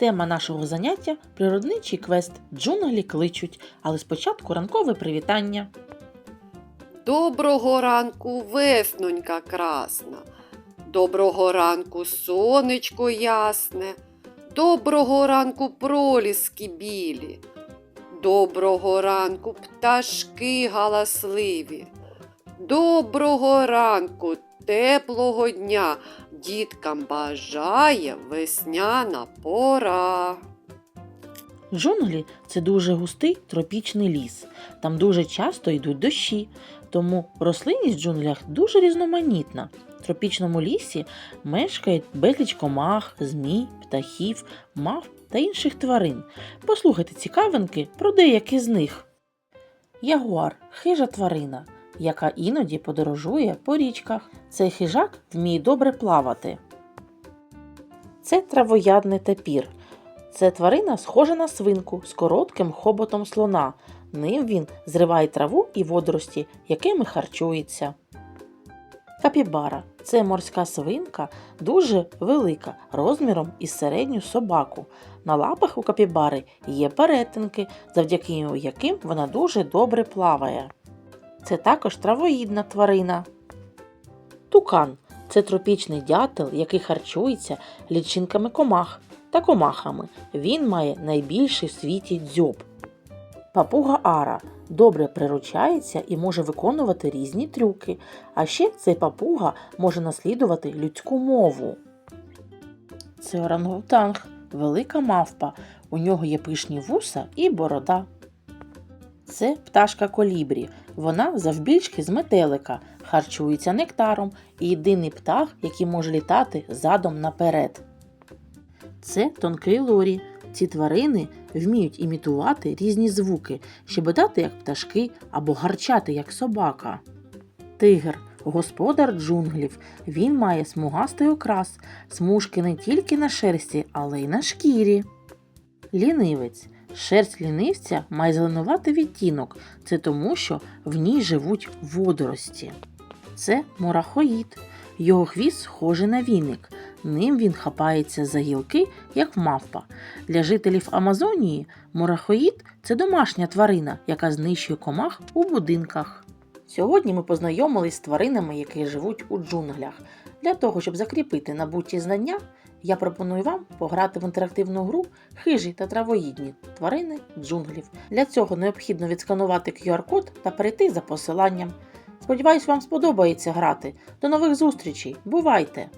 Тема нашого заняття природничий квест Джунглі кличуть, але спочатку ранкове привітання. Доброго ранку, веснонька красна. Доброго ранку, сонечко ясне. Доброго ранку, проліски білі. Доброго ранку, пташки галасливі. Доброго ранку, теплого дня. Діткам бажає весняна пора. Джунглі це дуже густий тропічний ліс. Там дуже часто йдуть дощі, тому рослинність в джунглях дуже різноманітна. В тропічному лісі мешкають безліч комах, змій, птахів, мав та інших тварин. Послухайте цікавинки про деякі з них. Ягуар хижа тварина, яка іноді подорожує по річках. Цей хижак вміє добре плавати. Це травоядний тапір. Це тварина схожа на свинку з коротким хоботом слона. Ним він зриває траву і водорості, якими харчується. Капібара це морська свинка, дуже велика, розміром із середню собаку. На лапах у капібари є перетинки, завдяки яким вона дуже добре плаває. Це також травоїдна тварина. Тукан це тропічний дятел, який харчується лічинками комах та комахами. Він має найбільший в світі дзьоб. Папуга Ара добре приручається і може виконувати різні трюки. А ще цей папуга може наслідувати людську мову. Це орангутанг, велика мавпа. У нього є пишні вуса і борода. Це пташка колібрі. Вона завбільшки з метелика, харчується нектаром і єдиний птах, який може літати задом наперед. Це тонкий лорі. Ці тварини вміють імітувати різні звуки, щебетати як пташки або гарчати як собака. Тигр господар джунглів. Він має смугастий окрас, смужки не тільки на шерсті, але й на шкірі. Лінивець. Шерсть лінивця має зеленуватий відтінок. Це тому, що в ній живуть водорості. Це мурахоїд. Його хвіст схожий на віник. Ним він хапається за гілки, як мавпа. Для жителів Амазонії мурахоїд це домашня тварина, яка знищує комах у будинках. Сьогодні ми познайомились з тваринами, які живуть у джунглях. Для того, щоб закріпити набуті знання, я пропоную вам пограти в інтерактивну гру хижі та травоїдні тварини джунглів. Для цього необхідно відсканувати QR-код та перейти за посиланням. Сподіваюсь, вам сподобається грати. До нових зустрічей. Бувайте!